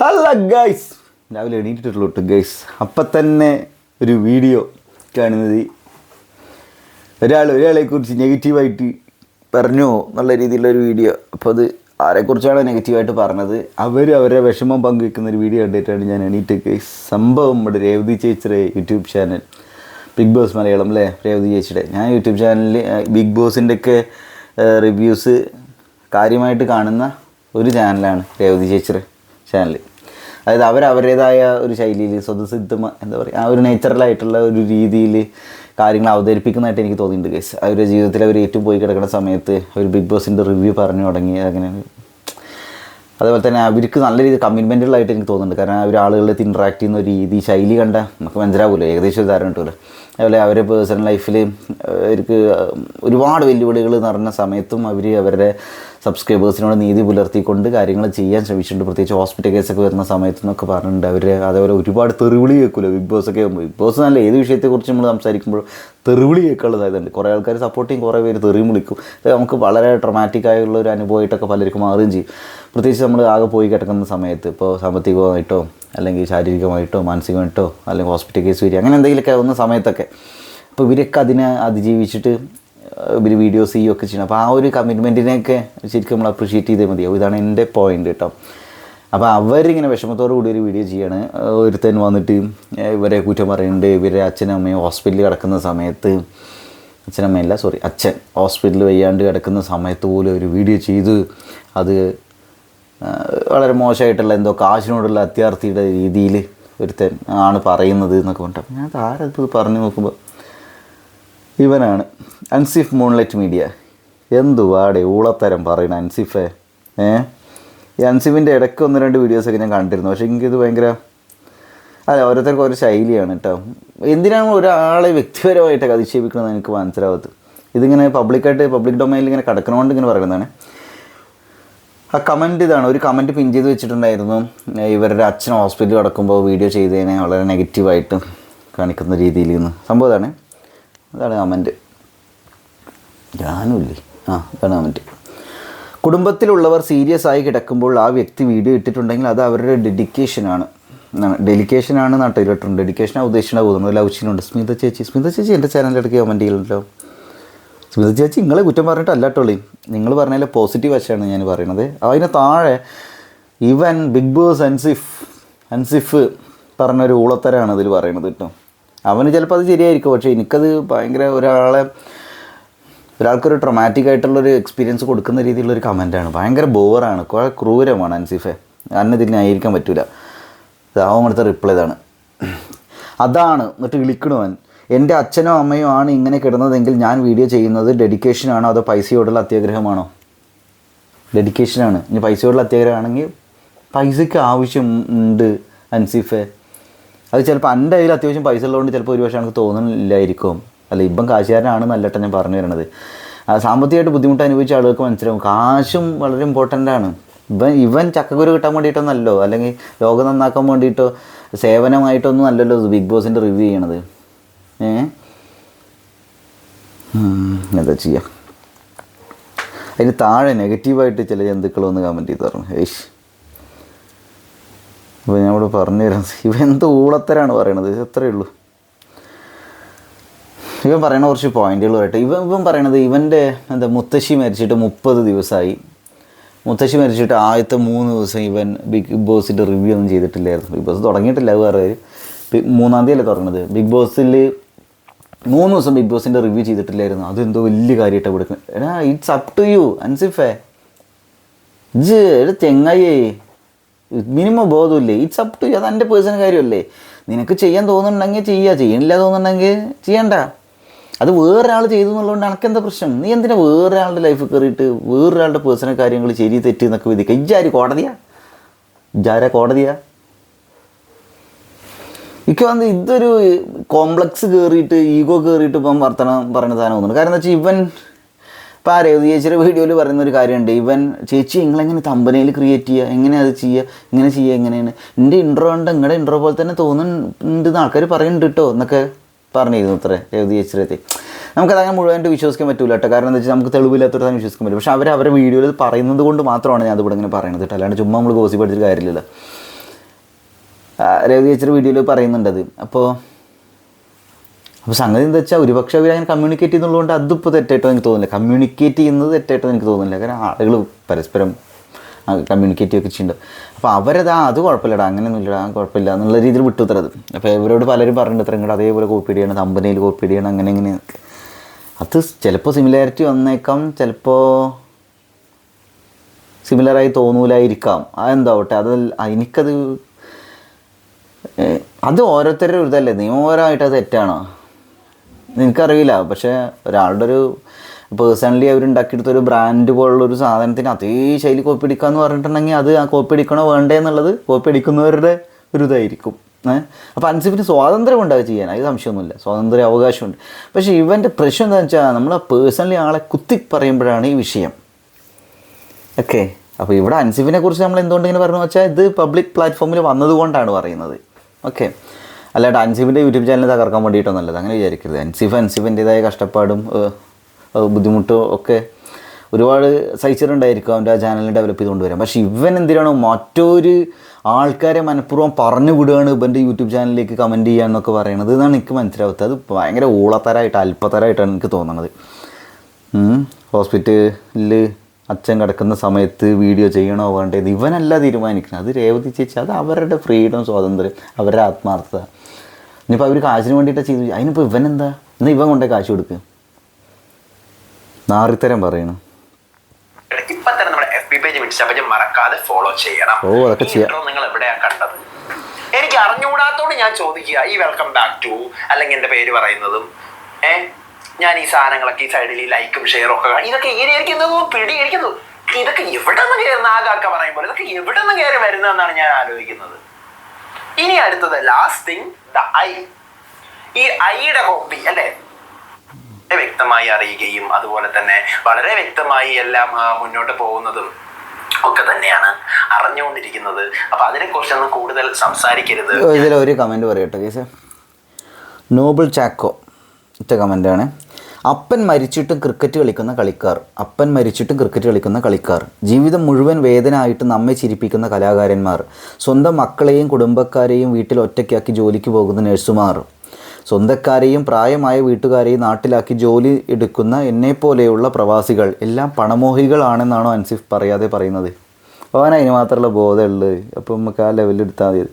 Hello guys രാവിലെ എണീറ്റിട്ടുള്ളൂ guys അപ്പം തന്നെ ഒരു വീഡിയോ കാണുന്നത്. ഒരാൾ ഒരാളെ കുറിച്ച് നെഗറ്റീവായിട്ട് പറഞ്ഞു നല്ല രീതിയിലുള്ളൊരു വീഡിയോ അപ്പോൾ അത് ആരെക്കുറിച്ചാണ് നെഗറ്റീവായിട്ട് പറഞ്ഞത്? അവർ അവരെ വിഷമം പങ്കുവെക്കുന്ന ഒരു വീഡിയോ കണ്ടിട്ടാണ് ഞാൻ എണീറ്റ് ഗൈസ് സംഭവം നമ്മുടെ രേവതി ചേച്ചിയുടെ YouTube channel Bigg Boss Malayalam അല്ലേ രേവതി ചേച്ചിയുടെ. ഞാൻ യൂട്യൂബ് ചാനലിൽ ബിഗ് ബോസിന്റെ ഒക്കെ റിവ്യൂസ് കാര്യമായിട്ട് കാണുന്ന ഒരു ചാനലാണ് രേവതി ചേച്ചിയുടെ. ചാനൽ അതായത് അവർ അവരുടേതായ ഒരു ശൈലിയിൽ സ്വതസിദ്ധമ എന്താ പറയുക ആ ഒരു നേച്ചറലായിട്ടുള്ള ഒരു രീതിയിൽ കാര്യങ്ങൾ അവതരിപ്പിക്കുന്നതായിട്ട് എനിക്ക് തോന്നിയിട്ടുണ്ട് ഗൈസ് അവരുടെ ജീവിതത്തിൽ അവർ ഏറ്റവും പോയി കിടക്കുന്ന സമയത്ത് അവർ ബിഗ് ബോസിന്റെ റിവ്യൂ പറഞ്ഞു തുടങ്ങി അങ്ങനെ. അതേപോലെ തന്നെ അവർക്ക് നല്ല രീതിയിൽ കമ്മിറ്റ്മെന്റുകളായിട്ട് എനിക്ക് തോന്നുന്നുണ്ട് കാരണം അവർ ആളുകളായിട്ട് ഇൻട്രാക്ട് ചെയ്യുന്ന ഒരു രീതി ശൈലി കണ്ട നമുക്ക് മനസ്സിലാവുമല്ലോ ഏകദേശം ഒരു ധാരണ കിട്ടുമല്ലോ. അതുപോലെ അവരുടെ പേഴ്സണൽ ലൈഫിൽ അവർക്ക് ഒരുപാട് വെല്ലുവിളികൾ നിറഞ്ഞ സമയത്തും അവർ അവരുടെ സബ്സ്ക്രൈബേഴ്സിനോട് നീതി പുലർത്തിക്കൊണ്ട് കാര്യങ്ങൾ ചെയ്യാൻ ശ്രമിച്ചിട്ടുണ്ട്. പ്രത്യേകിച്ച് ഹോസ്പിറ്റൽ കേസൊക്കെ വരുന്ന സമയത്ത് എന്നൊക്കെ പറഞ്ഞിട്ടുണ്ട്. അവർ അതേപോലെ ഒരുപാട് തെറിവിളി കേൾക്കില്ല ബിഗ് ബോസ് ഒക്കെ ബിഗ് ബോസ് നല്ല ഏത് വിഷയത്തെക്കുറിച്ച് നമ്മൾ സംസാരിക്കുമ്പോൾ തെറിവിളി കേൾക്കാനുള്ള കുറേ ആൾക്കാർ സപ്പോർട്ട് ചെയ്യും കുറേ പേര് തെറിയും വിളിക്കും. നമുക്ക് വളരെ ട്രമാറ്റിക് ആയുള്ള ഒരു അനുഭവമായിട്ടൊക്കെ പലർക്കും മാറുകയും ചെയ്യും. പ്രത്യേകിച്ച് നമ്മൾ ആകെ പോയി കിടക്കുന്ന സമയത്ത് ഇപ്പോൾ സാമ്പത്തികമായിട്ടോ അല്ലെങ്കിൽ ശാരീരികമായിട്ടോ മാനസികമായിട്ടോ അല്ലെങ്കിൽ ഹോസ്പിറ്റൽ കേസ് വരിക അങ്ങനെ എന്തെങ്കിലുമൊക്കെ ആവുന്ന സമയത്തൊക്കെ. അപ്പോൾ ഇവരൊക്കെ അതിനെ അതിജീവിച്ചിട്ട് ഇവർ വീഡിയോസ് ചെയ്യുകയൊക്കെ ചെയ്യണം. അപ്പോൾ ആ ഒരു കമ്മിറ്റ്മെന്റിനെയൊക്കെ ശരിക്കും നമ്മൾ അപ്രിഷ്യേറ്റ് ചെയ്തേ മതിയാവും ഇതാണ് എന്റെ പോയിന്റ് കേട്ടോ അപ്പോൾ അവരിങ്ങനെ വിഷമത്തോടു കൂടി ഒരു വീഡിയോ ചെയ്യാണ്. ഒരുത്തൻ വന്നിട്ട് ഇവരെ കുറ്റം പറയുന്നുണ്ട്. ഇവരെ അച്ഛനും അമ്മയും ഹോസ്പിറ്റലിൽ കിടക്കുന്ന സമയത്ത് അച്ഛനമ്മയല്ല സോറി അച്ഛൻ ഹോസ്പിറ്റലിൽ വയ്യാണ്ട് കിടക്കുന്ന സമയത്ത് പോലും ഒരു വീഡിയോ ചെയ്ത് അത് വളരെ മോശമായിട്ടുള്ള എന്തോ കാശിനോടുള്ള അത്യാർത്ഥിയുടെ രീതിയിൽ ഒരുത്തൻ ആണ് പറയുന്നത് എന്നൊക്കെ പറഞ്ഞിട്ട്. അപ്പം ഞാൻ ആരത് പറഞ്ഞു നോക്കുമ്പോൾ ഇവനാണ് അൻസിഫ് മൂൺലൈറ്റ് മീഡിയ. എന്തുവാടെ ഊളത്തരം പറയണ അൻസിഫേ? ഏ? ഈ അൻസിഫിന്റെ ഇടയ്ക്ക് ഒന്ന് രണ്ട് വീഡിയോസൊക്കെ ഞാൻ കണ്ടിരുന്നു. പക്ഷേ എനിക്കിത് ഭയങ്കര അല്ല ഓരോരുത്തർക്കും ഓരോ ശൈലിയാണ് കേട്ടോ. എന്തിനാണ് ഒരാളെ വ്യക്തിപരമായിട്ടൊക്കെ അധിക്ഷേപിക്കണമെന്ന് എനിക്ക് മനസ്സിലാവത്ത് ഇതിങ്ങനെ പബ്ലിക്കായിട്ട് പബ്ലിക് ഡൊമൈനിൽ ഇങ്ങനെ കിടക്കണോണ്ട് ഇങ്ങനെ പറയുന്നതാണ്. ആ കമന്റ് ഇതാണ്. ഒരു കമന്റ് പിൻ ചെയ്ത് വെച്ചിട്ടുണ്ടായിരുന്നു. ഇവരുടെ അച്ഛൻ ഹോസ്പിറ്റലിൽ കിടക്കുമ്പോൾ വീഡിയോ ചെയ്തതിനെ വളരെ നെഗറ്റീവായിട്ട് കാണിക്കുന്ന രീതിയിൽ നിന്ന് സംഭവം ഇതാണ്. അതാണ് കമന്റ് ഞാനുമില്ലേ ആ അതാണ് കമന്റ് കുടുംബത്തിലുള്ളവർ സീരിയസ് ആയി കിടക്കുമ്പോൾ ആ വ്യക്തി വീഡിയോ ഇട്ടിട്ടുണ്ടെങ്കിൽ അത് അവരുടെ ഡെഡിക്കേഷനാണ് ഡെഡിക്കേഷനാണ് നാട്ടിലിട്ടുണ്ട് ഡെഡിക്കേഷനാണ് ഉദ്ദേശിച്ചാണ് പോകുന്നത് ലവ് ചെയ്യുന്നുണ്ട് സ്മിത ചേച്ചി. സ്മിത ചേച്ചി എന്റെ ചാനലിടയ്ക്ക് കമന്റ് ചെയ്യുന്നുണ്ടല്ലോ. സ്മിത ചേച്ചി നിങ്ങളെ കുറ്റം പറഞ്ഞിട്ടല്ല കേട്ടോളി നിങ്ങൾ പറഞ്ഞതിലെ പോസിറ്റീവ് വശമാണ് ഞാൻ പറയുന്നത്. അതിന് താഴെ ഇവൻ ബിഗ് ബോസ് അൻസിഫ് അൻസിഫ് പറഞ്ഞൊരു ഊളത്തരാണ് ഇതിൽ പറയുന്നത് കേട്ടോ. അവന് ചിലപ്പോൾ അത് ശരിയായിരിക്കും. പക്ഷേ എനിക്കത് ഭയങ്കര ഒരാളെ ഒരാൾക്കൊരു ട്രൊമാറ്റിക് ആയിട്ടുള്ളൊരു എക്സ്പീരിയൻസ് കൊടുക്കുന്ന രീതിയിലുള്ള ഒരു കമന്റാണ് ഭയങ്കര ബോറാണ് കുറേ ക്രൂരമാണ് അൻസിഫെ. അന്നെ ഇതിൽ ന്യായീകരിക്കാൻ പറ്റില്ല അവൻ കൊടുത്ത റിപ്ലൈ ഇതാണ്. അതാണ്. എന്നിട്ട് വിളിക്കണവൻ എന്റെ അച്ഛനോ അമ്മയോ ആണ് ഇങ്ങനെ കിടന്നതെങ്കിൽ ഞാൻ വീഡിയോ ചെയ്യുന്നത് ഡെഡിക്കേഷനാണോ അതോ പൈസയോടുള്ള അത്യാഗ്രഹമാണോ? ഡെഡിക്കേഷനാണ്. ഇനി പൈസയോടുള്ള അത്യാഗ്രഹമാണെങ്കിൽ പൈസയ്ക്ക് ആവശ്യം ഉണ്ട് അൻസിഫെ. അത് ചിലപ്പോൾ എന്റെ കയ്യിൽ അത്യാവശ്യം പൈസ ഉള്ളതുകൊണ്ട് ചിലപ്പോൾ ഒരു പക്ഷേ എനിക്ക് തോന്നുന്നില്ലായിരിക്കും. അല്ല ഇപ്പം കാശുകാരനാണെന്നല്ലട്ടെ ഞാൻ പറഞ്ഞു തരണത് ആ സാമ്പത്തികമായിട്ട് ബുദ്ധിമുട്ട് അനുഭവിച്ച ആളുകൾക്ക് മനസ്സിലാവും. കാശും വളരെ ഇമ്പോർട്ടന്റ് ആണ്. ഇവൻ ഇവൻ ചക്കക്കുരു കിട്ടാൻ വേണ്ടിയിട്ടൊന്നല്ലോ. അല്ലെങ്കിൽ ലോകം നന്നാക്കാൻ വേണ്ടിയിട്ടോ സേവനമായിട്ടൊന്നും അല്ലല്ലോ ബിഗ് ബോസിന്റെ റിവ്യൂ ചെയ്യണത്. എന്താ ചെയ്യുക അതിന് താഴെ നെഗറ്റീവായിട്ട് ചില ജന്തുക്കൾ വന്ന് കമന്റ് ചെയ്ത് പറഞ്ഞു ഏഷ് അപ്പോൾ ഞാൻ ഇവിടെ പറഞ്ഞു തരാം ഇവ എന്ത് ഊളത്തരാണ് പറയണത്? അത്രയേ ഉള്ളൂ. ഇവൻ പറയണ കുറച്ച് പോയിന്റുകൾ പറയട്ടെ. ഇവൻ ഇവൻ പറയണത് ഇവന്റെ എന്താ മുത്തശ്ശി മരിച്ചിട്ട് മുപ്പത് ദിവസമായി മുത്തശ്ശി മരിച്ചിട്ട് ആദ്യത്തെ മൂന്ന് ദിവസം ഇവൻ ബിഗ് ബോസിന്റെ റിവ്യൂ ഒന്നും ചെയ്തിട്ടില്ലായിരുന്നു. ബിഗ് ബോസ് തുടങ്ങിയിട്ടില്ല വേറെ മൂന്നാം തീയതി അല്ലേ തുടങ്ങുന്നത് ബിഗ് ബോസിൽ മൂന്ന് ദിവസം ബിഗ് ബോസിന്റെ റിവ്യൂ ചെയ്തിട്ടില്ലായിരുന്നു. അതെന്തോ വലിയ കാര്യമായിട്ട് കൊടുക്കുന്നത് എടാ ഇറ്റ്സ് അപ് ടു യു അൻസിഫേ. ഇജ് എടാ ചെങ്ങായേ മിനിമം ബോധമില്ലേ? ഇറ്റ്സ് അപ് ടു യു അത് എന്റെ പേഴ്സണൽ കാര്യമല്ലേ? നിനക്ക് ചെയ്യാൻ തോന്നുന്നുണ്ടെങ്കിൽ ചെയ്യുക ചെയ്യണില്ല തോന്നുന്നുണ്ടെങ്കിൽ ചെയ്യണ്ട. അത് വേറൊരാൾ ചെയ്തു എന്നുള്ളതുകൊണ്ട് എനിക്കെന്താ പ്രശ്നം? നീ എന്തിനാ വേറൊരാളുടെ ലൈഫിൽ കയറിയിട്ട് വേറൊരാളുടെ പേഴ്സണൽ കാര്യങ്ങൾ ശരി തെറ്റി എന്നൊക്കെ വിധിക്കുക ഇജാര് കോടതിയാ? ഇജ്ജാരാ കോടതിയാ? എനിക്ക് വന്ന് ഇതൊരു കോംപ്ലക്സ് കയറിയിട്ട് ഈഗോ കയറിയിട്ട് ഇപ്പം വർത്തനം പറയുന്ന സാധനം തോന്നുന്നു. കാരണം എന്താ വെച്ചാൽ ഇവൻ ഇപ്പോൾ ആ ചേച്ചിയുടെ വീഡിയോയിൽ പറയുന്ന ഒരു കാര്യമുണ്ട്. ഇവൻ ചേച്ചി നിങ്ങളെങ്ങനെ തമ്പനയിൽ ക്രിയേറ്റ് ചെയ്യുക എങ്ങനെ അത് ചെയ്യുക ഇങ്ങനെ ചെയ്യുക എങ്ങനെയാണ്? എന്റെ ഇൻട്രോ ഉണ്ട് നിങ്ങളുടെ ഇൻട്രോ പോലെ തന്നെ തോന്നുന്നുണ്ട്. എന്ന് ആൾക്കാർ പറയുന്നുണ്ട് കേട്ടോ എന്നൊക്കെ പറഞ്ഞിരുന്നു അത്ര രേവതി ചേച്ചിയുടെ നമുക്കത് അങ്ങനെ മുഴുവനായിട്ട് വിശ്വസിക്കാൻ പറ്റില്ല കേട്ടോ കാരണം എന്താ വെച്ചാൽ നമുക്ക് തെളിവില്ലാത്തൊരു സാധനം വിശ്വസിക്കാൻ പറ്റും പക്ഷേ അവർ അവരുടെ വീഡിയോയിൽ പറയുന്നത് കൊണ്ട് മാത്രമാണ് ഞാൻ അതിവിടെ ഇങ്ങനെ പറയുന്നത് കേട്ടോ അല്ലാണ്ട് ചുമ്മാ നമ്മൾ ഗോസി പഠിച്ചിട്ട് കാര്യമില്ല രവി ടീച്ചർ വീഡിയോയിൽ പറയുന്നുണ്ടത് അപ്പോൾ അപ്പോൾ സംഗതി എന്താ വെച്ചാൽ ഒരുപക്ഷെ അവർ അങ്ങനെ കമ്മ്യൂണിക്കേറ്റ് ചെയ്യുന്നതുകൊണ്ട് അതിപ്പോൾ തെറ്റായിട്ടോ എനിക്ക് തോന്നുന്നില്ല. കമ്മ്യൂണിക്കേറ്റ് ചെയ്യുന്നത് തെറ്റായിട്ടോ എനിക്ക് തോന്നുന്നില്ല. കാരണം ആളുകൾ പരസ്പരം കമ്മ്യൂണിക്കേറ്റ് ഒക്കെ ചെയ്യുന്നുണ്ട്. അപ്പോൾ അവരത് അത് കുഴപ്പമില്ലടാ അങ്ങനെയൊന്നുമില്ലടാ കുഴപ്പമില്ല എന്നുള്ള രീതിയിൽ വിട്ടുത്തരത് അപ്പോൾ ഇവരോട് പലരും പറഞ്ഞിട്ട് ഇത്ര ഇങ്ങോട്ട് അതേപോലെ കോപ്പി ചെയ്യണം കമ്പനിയിൽ കോപ്പി ചെയ്യണം അങ്ങനെ ഇങ്ങനെ. അത് ചിലപ്പോൾ സിമിലാരിറ്റി വന്നേക്കാം ചിലപ്പോൾ സിമിലറായി തോന്നൂലായിരിക്കാം. അതെന്താവട്ടെ അത് എനിക്കത് അത് ഓരോരുത്തരുടെ ഒരു ഇതല്ലേ? നിയമപരമായിട്ട് അത് തെറ്റാണോ? നിനക്കറിയില്ല. പക്ഷേ ഒരാളുടെ ഒരു പേഴ്സണലി അവരുണ്ടാക്കിയെടുത്ത ഒരു ബ്രാൻഡ് പോലുള്ള ഒരു സാധനത്തിന് അതേ ശൈലി കോപ്പി അടിക്കുക എന്ന് പറഞ്ഞിട്ടുണ്ടെങ്കിൽ അത് ആ കോപ്പി അടിക്കണോ വേണ്ടേ എന്നുള്ളത് കോപ്പി അടിക്കുന്നവരുടെ ഒരു ഇതായിരിക്കും. അപ്പോൾ അൻസിഫിന് സ്വാതന്ത്ര്യം അത് ചെയ്യാൻ. അത് സംശയമൊന്നുമില്ല. സ്വാതന്ത്ര്യ അവകാശമുണ്ട്. പക്ഷേ ഇവന്റെ പ്രശ്നം എന്താണെന്ന് വെച്ചാൽ നമ്മൾ പേഴ്സണലി ആളെ കുത്തി പറയുമ്പോഴാണ് ഈ വിഷയം. ഓക്കെ അപ്പോൾ ഇവിടെ അൻസിഫിനെ കുറിച്ച് നമ്മൾ എന്തുകൊണ്ട് ഇങ്ങനെ പറഞ്ഞു? വെച്ചാൽ ഇത് പബ്ലിക് പ്ലാറ്റ്ഫോമിൽ വന്നതുകൊണ്ടാണ് പറയുന്നത്. ഓക്കെ അല്ലാണ്ട് അൻസിഫിന്റെ യൂട്യൂബ് ചാനൽ തകർക്കാൻ വേണ്ടിയിട്ടോ നല്ലത്? അങ്ങനെ വിചാരിക്കരുത്. അൻസിഫ് അൻസിഫിന്റെതായ കഷ്ടപ്പാടും ബുദ്ധിമുട്ടും ഒക്കെ ഒരുപാട് സഹിച്ചിട്ടുണ്ടായിരിക്കും അവന്റെ ആ ചാനൽ ഡെവലപ്പ് ചെയ്തുകൊണ്ട് വരാം പക്ഷേ ഇവൻ എന്തിനാണ് മറ്റൊരു ആൾക്കാരെ മനഃപൂർവം പറഞ്ഞു വിടുകയാണ് ഇവന്റെ യൂട്യൂബ് ചാനലിലേക്ക് കമന്റ് ചെയ്യാന്നൊക്കെ പറയണത് എന്നാണ് എനിക്ക് മനസ്സിലാവാത്തത്. അത് ഭയങ്കര ഊളത്തരായിട്ട് അല്പത്തരായിട്ടാണ് എനിക്ക് തോന്നുന്നത് ഹോസ്പിറ്റലിൽ അച്ഛൻ കിടക്കുന്ന സമയത്ത് വീഡിയോ ചെയ്യണോ വേണ്ടത് ഇവനല്ല തീരുമാനിക്കുന്നത്. അത് രേവതി ചേച്ചി അത് അവരുടെ ഫ്രീഡം സ്വാതന്ത്ര്യം അവരുടെ ആത്മാർത്ഥത. ഇനിയിപ്പോൾ അവർ കാശിന് വേണ്ടിയിട്ടാണ് ചെയ്തു അതിനിപ്പോൾ ഇവനെന്താ? എന്നാൽ ഇവൻ കൊണ്ടേ കാശ് കൊടുക്കുക നാറിത്തരം പറയണം. ഇപ്പൊ തന്നെ നമ്മുടെ എഫ് ബി പേജ് ഇൻസ്റ്റാ മറക്കാതെ ഫോളോ ചെയ്യണം. ഓ, അതൊക്കെ ചെയ്യാം. നിങ്ങൾ എവിടെയാ കണ്ടത്? എനിക്ക് അറിഞ്ഞുകൂടാത്തോട് ഞാൻ ചോദിക്കുക. ഈ വെൽക്കം ബാക്ക് ടു അല്ലെങ്കിൽ എന്റെ പേര് പറയുന്നതും ഏ? ഞാൻ ഈ സാധനങ്ങളൊക്കെ ഈ സൈഡിൽ ഈ ലൈക്കും ഷെയറും ഒക്കെ. ഇതൊക്കെ ഇങ്ങനെയായിരിക്കുന്നു പിടിയിരിക്കുന്നു ഇതൊക്കെ എവിടെ നിന്ന് കയറുന്ന ആകാക്ക പറയുമ്പോൾ ഇതൊക്കെ എവിടെ നിന്ന് കയറി വരുന്നതെന്നാണ് ഞാൻ ആലോചിക്കുന്നത്. ഇനി അടുത്തത് ലാസ്റ്റ് തിങ് ദ ഐ ഈ ഐയുടെ ഹോബി അല്ലേ? വ്യക്തമായി അറിയുകയും അതുപോലെ തന്നെ വളരെ വ്യക്തമായി എല്ലാം മുന്നോട്ട് പോകുന്നതും ഒക്കെ തന്നെയാണ് അറിഞ്ഞുകൊണ്ടിരിക്കുന്നത്. അപ്പൊ അതിനെ കുറിച്ചൊന്നും കൂടുതൽ സംസാരിക്കരുത്. ഇതിൽ ഒരു കമന്റ് പറയട്ടെ നോബിൾ ചാക്കോ ഇറ്റ കമന്റാണ് അപ്പൻ മരിച്ചിട്ടും ക്രിക്കറ്റ് കളിക്കുന്ന കളിക്കാർ അപ്പൻ മരിച്ചിട്ടും ക്രിക്കറ്റ് കളിക്കുന്ന കളിക്കാർ ജീവിതം മുഴുവൻ വേദന ആയിട്ട് നമ്മെ ചിരിപ്പിക്കുന്ന കലാകാരന്മാർ സ്വന്തം മക്കളെയും കുടുംബക്കാരെയും വീട്ടിൽ ഒറ്റയ്ക്കാക്കി ജോലിക്ക് പോകുന്ന നഴ്സുമാർ സ്വന്തക്കാരെയും പ്രായമായ വീട്ടുകാരെയും നാട്ടിലാക്കി ജോലി എടുക്കുന്ന എന്നെപ്പോലെയുള്ള പ്രവാസികൾ എല്ലാം പണമോഹികളാണെന്നാണോ അൻസിഫ് പറയാതെ പറയുന്നത്? അവൻ അതിന് മാത്രമുള്ള ബോധമുള്ളത് അപ്പോൾ നമുക്ക് ആ ലെവലിൽ എടുത്താൽ മതി.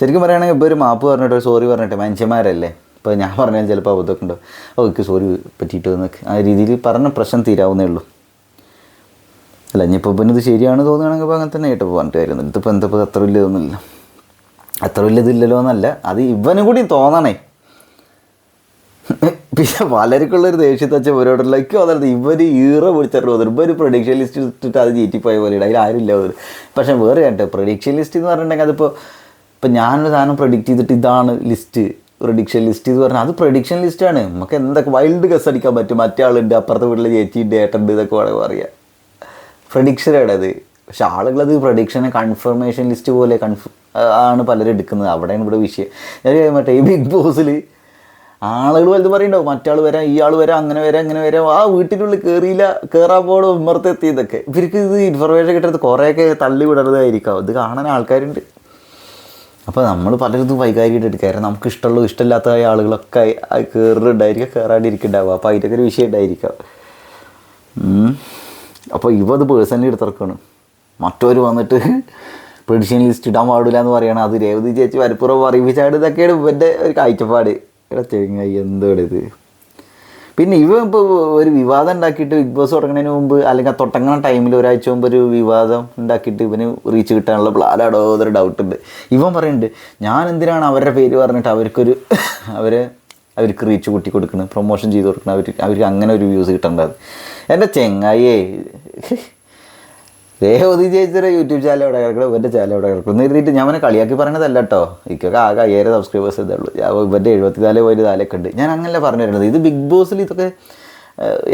ശരിക്കും പറയുകയാണെങ്കിൽ ഇപ്പോൾ ഒരു മാപ്പ് പറഞ്ഞിട്ട് സോറി പറഞ്ഞിട്ട് മനുഷ്യന്മാരല്ലേ? ഇപ്പോൾ ഞാൻ പറഞ്ഞാൽ ചിലപ്പോൾ അബദ്ധമൊക്കെ ഉണ്ടാവും. ഓ എനിക്ക് സോറി പറ്റിയിട്ട് എന്നൊക്കെ ആ രീതിയിൽ പറഞ്ഞ പ്രശ്നം തീരാവുന്നേ ഉള്ളൂ. അല്ല ഇനിയിപ്പോൾ പിന്നെ ഇത് ശരിയാണ് തോന്നുകയാണെങ്കിൽ അപ്പോൾ അങ്ങനെ തന്നെ കേട്ടോ പറഞ്ഞിട്ട് കാര്യമൊന്നുമില്ല. ഇതിപ്പോൾ എന്താ ഇപ്പോൾ അത്ര വലിയ ഇതൊന്നുമില്ല. അത്ര വലിയ ഇതില്ലല്ലോ എന്നല്ല അത് ഇവനും കൂടി തോന്നണേ. പിന്നെ പലർക്കുള്ളൊരു ദേഷ്യത്തെ വെച്ച ഇവരോടുള്ള എനിക്ക് തോന്നുന്നത് ഇവർ ഈറ പിടിച്ചിട്ട് തോന്നുന്നു ഇവർ പ്രൊഡിക്ഷൻ ലിസ്റ്റ് ഇട്ടിട്ട് അത് ചീറ്റിപ്പോയ പോലെ അതിൽ ആരുമില്ല അവർ പക്ഷേ വേറെ കേട്ടോ പ്രൊഡിക്ഷൻ ലിസ്റ്റ് എന്ന് പറഞ്ഞിട്ടുണ്ടെങ്കിൽ അതിപ്പോൾ ഇപ്പം ഞാനൊരു സാധനം പ്രൊഡിക്റ്റ് ചെയ്തിട്ട് ഇതാണ് ലിസ്റ്റ് പ്രൊഡിക്ഷൻ ലിസ്റ്റ് എന്ന് പറഞ്ഞാൽ അത് പ്രൊഡിക്ഷൻ ലിസ്റ്റാണ് നമുക്ക് എന്തൊക്കെ വൈൽഡ് ഗസ് അടിക്കാൻ പറ്റും. മറ്റേ ആളുണ്ട് അപ്പുറത്തെ വീട്ടിൽ ചേച്ചിന്റെ ഏട്ടന്റെ ഇതൊക്കെ വേണമെങ്കിൽ പറയാം. പ്രഡിക്ഷനാണ് അത്. പക്ഷെ ആളുകളത് പ്രൊഡിക്ഷനെ കൺഫർമേഷൻ ലിസ്റ്റ് പോലെ കൺഫ ആണ് പലരും എടുക്കുന്നത്. അവിടെയാണ് ഇവിടെ വിഷയം. ഞാൻ മറ്റേ ഈ ബിഗ് ബോസിൽ ആളുകൾ വലുത് പറയണ്ടോ മറ്റാൾ വരാം ഇയാൾ വരാം അങ്ങനെ വരാം അങ്ങനെ വരാം. ആ വീട്ടിനുള്ളിൽ കയറിയില്ല കയറാൻ പോകണം ഉമ്മർത്തെത്തി ഇതൊക്കെ ഇവർക്ക് ഇത് ഇൻഫർമേഷൻ കിട്ടുന്നത് കുറേയൊക്കെ തള്ളി വിടരുതായിരിക്കാം. ഇത് കാണാൻ ആൾക്കാരുണ്ട്. അപ്പോൾ നമ്മൾ പലരും വൈകാരികമായിട്ട് എടുക്കുക കാരണം നമുക്ക് ഇഷ്ടമുള്ള ഇഷ്ടമില്ലാത്ത ആളുകളൊക്കെ കയറുണ്ടായിരിക്കുക കയറാണ്ടിരിക്കുന്നുണ്ടാവുക അപ്പോൾ അതിന്റെയൊക്കെ ഒരു വിഷയം ഉണ്ടായിരിക്കാം. അപ്പോൾ ഇവ അത് പേഴ്സണലി എടുത്തിറക്കാണ്. മറ്റവർ വന്നിട്ട് പ്രഡിഷൻ ലിസ്റ്റ് ഇടാൻ പാടില്ല എന്ന് പറയണം. അത് രേവതി ചേച്ചി വരപ്പുറം പറയിപ്പിച്ചാട് ഇതൊക്കെയാണ് ഇവന്റെ ഒരു കാഴ്ചപ്പാട്. എടാ ചെങ്ങായി എന്താണ് ഇത്? പിന്നെ ഇവ ഇപ്പോൾ ഒരു വിവാദം ഉണ്ടാക്കിയിട്ട് ബിഗ് ബോസ് തുടങ്ങുന്നതിന് മുമ്പ് അല്ലെങ്കിൽ തുടങ്ങുന്ന ടൈമിൽ ഒരാഴ്ച മുമ്പ് ഒരു വിവാദം ഉണ്ടാക്കിയിട്ട് ഇവന് റീച്ച് കിട്ടാനുള്ള പ്ലാനാടോ ഒരു ഡൗട്ട് ഉണ്ട്. ഇവൻ പറയുന്നുണ്ട് ഞാൻ എന്തിനാണ് അവരുടെ പേര് പറഞ്ഞിട്ട് അവർക്കൊരു അവരെ അവർക്ക് റീച്ച് കൂട്ടി കൊടുക്കണം പ്രൊമോഷൻ ചെയ്ത് കൊടുക്കണം അവർക്ക് അവർക്ക് അങ്ങനെ ഒരു വ്യൂസ് കിട്ടേണ്ടത്? എന്റെ ചെങ്ങായിയേ രേവതി ചേച്ചിയുടെ യൂട്യൂബ് ചാനൽ എവിടെ കിടക്കണം? ഇവന്റെ ചാനൽ എവിടെ കിടക്കണം? എന്ന് ഞാൻ അവനെ കളിയാക്കി പറയണതല്ല കേട്ടോ ഇക്കൊക്കെ ആകെ അയ്യായിരം സബ്സ്ക്രൈബേഴ്സ് ഇതേ ഉള്ളൂ. ഇവന്റെ എഴുപത്തിനാല് പോയിട്ട് നാലൊക്കെ ഉണ്ട്. ഞാൻ അങ്ങനല്ല പറഞ്ഞു തരുന്നത് ഇത് ബിഗ് ബോസിൽ ഇതൊക്കെ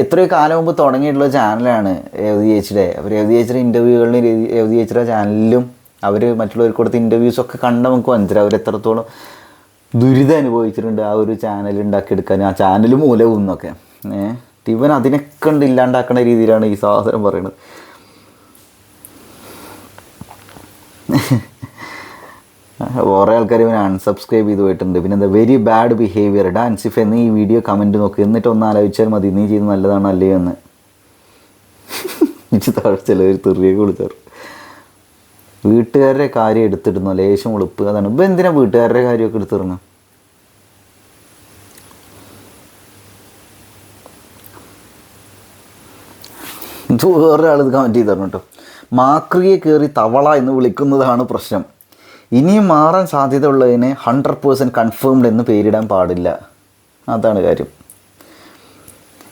എത്രയോ കാലം മുമ്പ് തുടങ്ങിയിട്ടുള്ള ചാനലാണ് രേവതി ചേച്ചിയുടെ. അപ്പോൾ രേവതി ചേച്ചിയുടെ ഇന്റർവ്യൂകളിലും രേവതി ചേച്ചിയുടെ ചാനലിലും അവർ മറ്റുള്ളവർക്ക് കൊടുത്ത ഇന്റർവ്യൂസ് ഒക്കെ കണ്ട നമുക്ക് മനസ്സിലാവും അവർ എത്രത്തോളം ദുരിതം അനുഭവിച്ചിട്ടുണ്ട് ആ ഒരു ചാനൽ ഉണ്ടാക്കിയെടുക്കാൻ ആ ചാനൽ മൂലവും എന്നൊക്കെ. ഏഹ് ഇവൻ അതിനൊക്കെ ഉണ്ട് ഇല്ലാണ്ടാക്കുന്ന രീതിയിലാണ് ഈ സാധനം പറയുന്നത്. കുറേ ആൾക്കാർ ഇവനെ അൺസബ്സ്ക്രൈബ് ചെയ്ത് പോയിട്ടുണ്ട്. പിന്നെ എന്താ വെരി ബാഡ് ബിഹേവിയർ ഡാ അൻസിഫ് നീ ഈ വീഡിയോ കമന്റ് നോക്ക്. എന്നിട്ട് ഒന്ന് ആലോചിച്ചാൽ മതി നീ ചെയ്ത് നല്ലതാണോ അല്ലേ എന്ന്. എനിക്ക് താഴെ ചിലവർ തെറിയൊക്കെ കൊടുത്താറ് വീട്ടുകാരുടെ കാര്യം എടുത്തിടുന്നു. ലേശം ഉളുപ്പ്. അതാണ്. ഇപ്പം എന്തിനാ വീട്ടുകാരുടെ കാര്യമൊക്കെ എടുത്തിറങ്ങുക ഇത് വേറൊരാൾ ഇത് കമന്റ് ചെയ്തു കേട്ടോ. മാക്രിയെ കയറി തവള എന്ന് വിളിക്കുന്നതാണ് പ്രശ്നം. ഇനിയും മാറാൻ സാധ്യത ഉള്ളതിനെ ഹൺഡ്രഡ് പേഴ്സന്റ് കൺഫേംഡ് എന്ന് പേരിടാൻ പാടില്ല. അതാണ് കാര്യം.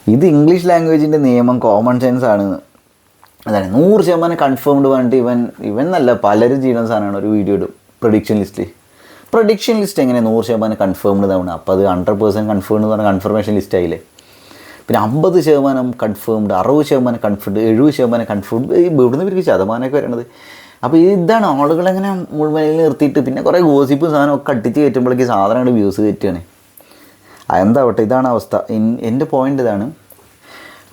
ഇത് ഇംഗ്ലീഷ് ലാംഗ്വേജിന്റെ നിയമം കോമൺ സെൻസ് ആണ്. അതാണ്. നൂറ് ശതമാനം കൺഫേംഡ് വേണ്ടി ഇവൻ ഇവൻ നല്ല പലരും ചെയ്യുന്ന സാധനമാണ് ഒരു വീഡിയോ ഇടും. പ്രൊഡിക്ഷൻ ലിസ്റ്റ് പ്രൊഡിക്ഷൻ ലിസ്റ്റ് എങ്ങനെ നൂറ് ശതമാനം കൺഫേംഡ് തവണ അപ്പോൾ അത് ഹൺഡ്രഡ് പേഴ്സന്റ് കൺഫേംഡ് എന്ന് പറഞ്ഞാൽ കൺഫർമേഷൻ ലിസ്റ്റ് ആയില്ലേ? പിന്നെ അമ്പത് ശതമാനം കൺഫേംഡ് അറുപത് ശതമാനം കൺഫേംഡ് എഴുപത് ശതമാനം കൺഫേംഡ് ഇവിടുന്ന് ഇവർക്ക് ശതമാനമൊക്കെ വരണത്. അപ്പോൾ ഇതാണ് ആളുകളെങ്ങനെ മുഴുവനിൽ നിർത്തിയിട്ട് പിന്നെ കുറേ ഗോസിപ്പ് സാധനം ഒക്കെ അടിച്ച് കയറ്റുമ്പോഴേക്ക് സാധനങ്ങൾ വ്യൂസ് കയറ്റുകയാണ്. അതെന്താവട്ടെ ഇതാണ് അവസ്ഥ. എന്റെ പോയിന്റ് ഇതാണ്.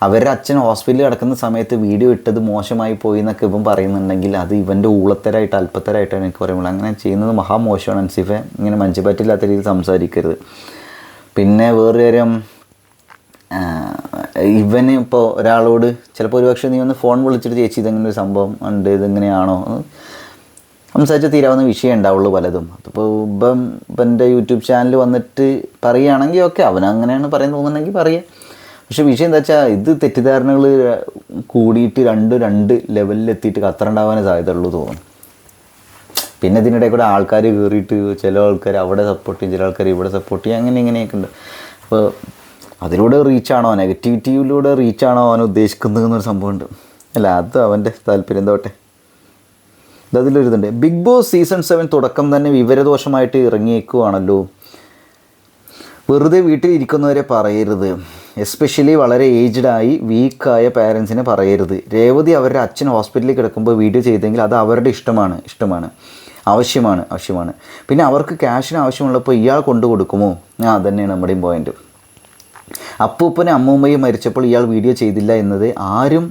അവരുടെ അച്ഛൻ ഹോസ്പിറ്റലിൽ കിടക്കുന്ന സമയത്ത് വീഡിയോ ഇട്ടത് മോശമായി പോയി എന്നൊക്കെ ഇപ്പം പറയുന്നുണ്ടെങ്കിൽ അത് ഇവന്റെ ഊളത്തരായിട്ട് അല്പത്തരായിട്ടാണ് എനിക്ക് പറയുമ്പോൾ അങ്ങനെ ചെയ്യുന്നത് മഹാമോശമാണ് അൻസിഫെ. ഇങ്ങനെ മഞ്ചപ്പറ്റില്ലാത്ത രീതിയിൽ സംസാരിക്കരുത്. പിന്നെ വേറെ കാര്യം ഇവന് ഇപ്പോൾ ഒരാളോട് ചിലപ്പോൾ ഒരുപക്ഷെ നീ ഒന്ന് ഫോൺ വിളിച്ചിട്ട് ചേച്ചി ഇതെങ്ങനെ ഒരു സംഭവം ഉണ്ട് ഇതെങ്ങനെയാണോ? സംസാരിച്ച് തീരാവുന്ന വിഷയം ഉണ്ടാവുള്ളൂ പലതും. അതിപ്പോൾ ഇപ്പം ഇവന്റെ യൂട്യൂബ് ചാനൽ വന്നിട്ട് പറയുകയാണെങ്കിൽ ഓക്കെ അവൻ അങ്ങനെയാണ് പറയാൻ തോന്നുന്നുണ്ടെങ്കിൽ പറയാം. പക്ഷെ വിഷയം എന്താ വെച്ചാൽ ഇത് തെറ്റിദ്ധാരണകൾ കൂടിയിട്ട് രണ്ട് രണ്ട് ലെവലിൽ എത്തിയിട്ട് കത്തറുണ്ടാവാനേ സാധ്യതയുള്ളൂ തോന്നുന്നു. പിന്നെ ഇതിനിടെ കൂടെ ആൾക്കാർ കയറിയിട്ട് ചില ആൾക്കാർ അവിടെ സപ്പോർട്ട് ചെയ്യും ചില ആൾക്കാർ ഇവിടെ സപ്പോർട്ട് ചെയ്യും അങ്ങനെ ഇങ്ങനെയൊക്കെ ഉണ്ട്. അപ്പോൾ അതിലൂടെ റീച്ചാണോ നെഗറ്റിവിറ്റിയിലൂടെ റീച്ചാണോ അവൻ ഉദ്ദേശിക്കുന്നത് എന്നൊരു സംഭവമുണ്ട്. അല്ല അത് അവന്റെ താല്പര്യം എന്തോട്ടെ അതിലൊരിതുണ്ട്. ബിഗ് ബോസ് സീസൺ സെവൻ തുടക്കം തന്നെ വിവരദോഷമായിട്ട് ഇറങ്ങിയേക്കുവാണല്ലോ. വെറുതെ വീട്ടിൽ ഇരിക്കുന്നവരെ പറയരുത്. എസ്പെഷ്യലി വളരെ ഏജ്ഡായി വീക്കായ പാരൻസിനെ പറയരുത്. രേവതി അവരുടെ അച്ഛൻ ഹോസ്പിറ്റലിൽ കിടക്കുമ്പോൾ വീഡിയോ ചെയ്തെങ്കിൽ അത് അവരുടെ ഇഷ്ടമാണ്. ഇഷ്ടമാണ്. ആവശ്യമാണ്. ആവശ്യമാണ്. പിന്നെ അവർക്ക് ക്യാഷിന് ആവശ്യമുള്ളപ്പോൾ ഇയാൾ കൊണ്ടു കൊടുക്കുമോ ആ അതന്നെയാണ് നമ്മുടെയും പോയിന്റ് അപ്പൂപ്പനും അമ്മൂമ്മയും മരിച്ചപ്പോൾ ഇയാൾ വീഡിയോ ചെയ്തില്ല എന്നത് ആരും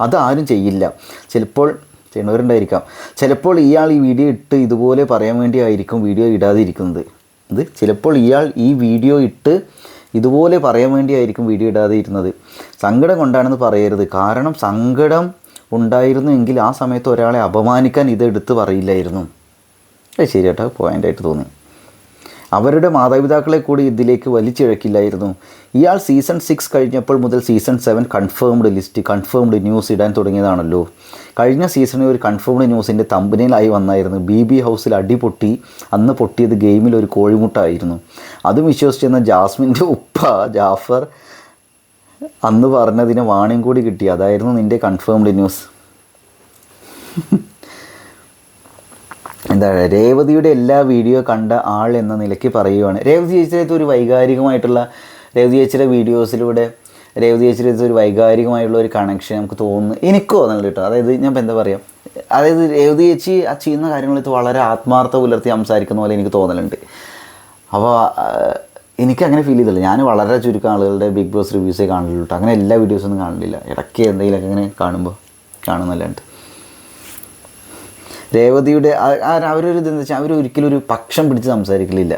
അതാരും ചെയ്യില്ല. ചിലപ്പോൾ ചെയ്യണവരുണ്ടായിരിക്കാം. ചിലപ്പോൾ ഇയാൾ ഈ വീഡിയോ ഇട്ട് ഇതുപോലെ പറയാൻ വേണ്ടി ആയിരിക്കും വീഡിയോ ഇടാതിരിക്കുന്നത്. അത് ചിലപ്പോൾ ഇയാൾ ഈ വീഡിയോ ഇട്ട് ഇതുപോലെ പറയാൻ വേണ്ടിയായിരിക്കും വീഡിയോ ഇടാതെ ഇരുന്നത് സങ്കടം കൊണ്ടാണെന്ന് പറയരുത്. കാരണം സങ്കടം ഉണ്ടായിരുന്നു എങ്കിൽ ആ സമയത്ത് ഒരാളെ അപമാനിക്കാൻ ഇത് എടുത്ത് പറയില്ലായിരുന്നു. ശരി കേട്ടോ പോയിന്റായിട്ട് തോന്നി. അവരുടെ മാതാപിതാക്കളെ കൂടി ഇതിലേക്ക് വലിച്ചിഴക്കില്ലായിരുന്നു. ഇയാൾ സീസൺ സിക്സ് കഴിഞ്ഞപ്പോൾ മുതൽ season seven confirmed list confirmed news ഇടാൻ തുടങ്ങിയതാണല്ലോ. കഴിഞ്ഞ സീസണിൽ ഒരു കൺഫേംഡ് ന്യൂസിന്റെ തമ്പനയിലായി വന്നായിരുന്നു. ബി ബി ഹൗസിൽ അടിപൊട്ടി അന്ന് പൊട്ടിയത് ഗെയിമിൽ ഒരു കോഴിമുട്ടായിരുന്നു. അതും വിശ്വസിച്ചിരുന്ന ജാസ്മിന്റെ ഉപ്പ ജാഫർ അന്ന് പറഞ്ഞതിന് വാണിയും കൂടി കിട്ടി. അതായിരുന്നു നിന്റെ കൺഫേംഡ് ന്യൂസ് എന്താ രേവതിയുടെ എല്ലാ വീഡിയോ കണ്ട ആൾ എന്ന നിലയ്ക്ക് പറയുവാണ്. രേവതി ചേച്ചിയുടെ ഒരു വൈകാരികമായിട്ടുള്ള രേവതി ചേച്ചിയുടെ വീഡിയോസിലൂടെ രേവതി ചേച്ചിയുടെ ഒരു വൈകാരികമായിട്ടുള്ള ഒരു കണക്ഷൻ നമുക്ക് തോന്നുന്നു. എനിക്ക് തോന്നുന്നുണ്ട് കേട്ടോ. അതായത് ഞാൻ ഇപ്പം എന്താ പറയുക അതായത് രേവതി ചേച്ചി ആ ചെയ്യുന്ന കാര്യങ്ങളത്ത് വളരെ ആത്മാർത്ഥ പുലർത്തി സംസാരിക്കുന്ന പോലെ എനിക്ക് തോന്നലുണ്ട്. അപ്പോൾ എനിക്ക് അങ്ങനെ ഫീൽ ചെയ്തില്ല. ഞാൻ വളരെ ചുരുക്കം ആളുകളുടെ ബിഗ് ബോസ് റിവ്യൂസേ കാണലുള്ളൂ അങ്ങനെ എല്ലാ വീഡിയോസൊന്നും കാണലില്ല ഇടയ്ക്ക് എന്തെങ്കിലുമൊക്കെ ഇങ്ങനെ കാണുമ്പോൾ കാണുന്നല്ലാണ്ട് രേവതിയുടെ അവരൊരു ഇതെന്ന് വെച്ചാൽ അവർ ഒരിക്കലും ഒരു പക്ഷം പിടിച്ച് സംസാരിക്കലില്ല.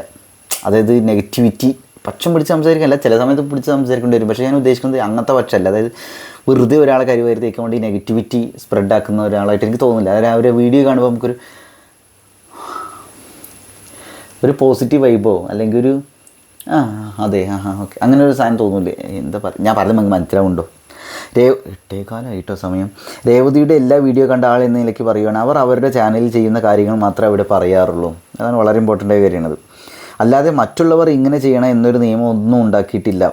അതായത് നെഗറ്റിവിറ്റി പക്ഷം പിടിച്ച് സംസാരിക്കില്ല ചില സമയത്ത് പിടിച്ച് സംസാരിക്കേണ്ടി വരും. പക്ഷേ ഞാൻ ഉദ്ദേശിക്കുന്നത് അങ്ങനത്തെ പക്ഷമല്ല. അതായത് വെറുതെ ഒരാളെ കരിവാരി വേണ്ടി നെഗറ്റിവിറ്റി സ്പ്രെഡ് ആക്കുന്ന ഒരാളായിട്ട് എനിക്ക് തോന്നുന്നില്ല. അതായത് അവരെ വീഡിയോ കാണുമ്പോൾ നമുക്കൊരു ഒരു പോസിറ്റീവ് വൈബോ അല്ലെങ്കിൽ ഒരു ആ അതെ ആ ആ ഓക്കെ. അങ്ങനെ ഒരു സാധനം തോന്നൂലേ എന്താ പറയുക ഞാൻ പറഞ്ഞത് നമുക്ക് മനസ്സിലാവുണ്ടോ രേവ് ഏറ്റവും സമയം. രേവതിയുടെ എല്ലാ വീഡിയോ കണ്ട ആൾ എന്ന നിലയ്ക്ക് പറയുകയാണ് അവർ അവരുടെ ചാനലിൽ ചെയ്യുന്ന കാര്യങ്ങൾ മാത്രമേ അവിടെ പറയാറുള്ളൂ. അതാണ് വളരെ ഇമ്പോർട്ടന്റ് ആയ കാര്യമാണത് അല്ലാതെ മറ്റുള്ളവർ ഇങ്ങനെ ചെയ്യണം എന്നൊരു നിയമം ഒന്നും ഉണ്ടാക്കിയിട്ടില്ല.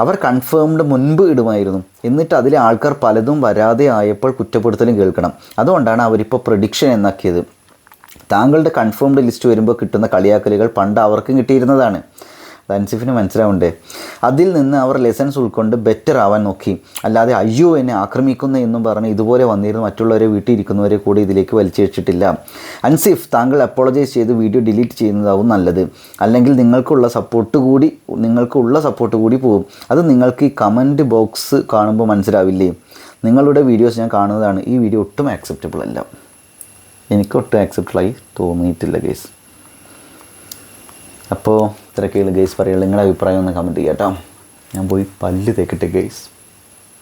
അവർ കൺഫേംഡ് മുൻപ് ഇടുമായിരുന്നു. എന്നിട്ട് അതിലെ ആൾക്കാർ പലതും വരാതെ ആയപ്പോൾ കുറ്റപ്പെടുത്തലും കേൾക്കണം. അതുകൊണ്ടാണ് അവരിപ്പോൾ പ്രഡിക്ഷൻ എന്നാക്കിയത്. താങ്കളുടെ കൺഫേംഡ് ലിസ്റ്റ് വരുമ്പോൾ കിട്ടുന്ന കളിയാക്കലുകൾ പണ്ട് അവർക്കും കിട്ടിയിരുന്നതാണ്. അൻസിഫിന് മനസ്സിലാവുണ്ടേ. അതിൽ നിന്ന് അവർ ലെസൻസ് ഉൾക്കൊണ്ട് ബെറ്റർ ആവാൻ നോക്കി. അല്ലാതെ അയ്യോ എന്നെ ആക്രമിക്കുന്ന എന്നും പറഞ്ഞ് ഇതുപോലെ വന്നിരുന്ന മറ്റുള്ളവരെ വീട്ടിൽ ഇരിക്കുന്നവരെ കൂടി ഇതിലേക്ക് വലിച്ചിട്ടില്ല അൻസിഫ് താങ്കൾ അപ്പോളജൈസ് ചെയ്ത് വീഡിയോ ഡിലീറ്റ് ചെയ്യുന്നതാവും നല്ലത്. അല്ലെങ്കിൽ നിങ്ങൾക്കുള്ള സപ്പോർട്ട് കൂടി നിങ്ങൾക്കുള്ള സപ്പോർട്ട് കൂടി പോകും. അത് നിങ്ങൾക്ക് ഈ കമന്റ് ബോക്സ് കാണുമ്പോൾ മനസ്സിലാവില്ലേ? നിങ്ങളുടെ വീഡിയോസ് ഞാൻ കാണുന്നതാണ്. ഈ വീഡിയോ ഒട്ടും ആക്സെപ്റ്റബിൾ അല്ല. എനിക്ക് ഒട്ടും ആക്സെപ്റ്റബിളായി തോന്നിയിട്ടില്ല കേസ് അപ്പോൾ ഇത്രയൊക്കെയുള്ള ഗെയ്സ് പറയുള്ളൂ നിങ്ങളുടെ അഭിപ്രായം ഒന്ന് കമന്റ് ചെയ്യാം കേട്ടോ. ഞാൻ പോയി പല്ല് തേക്കട്ടെ ഗൈസ്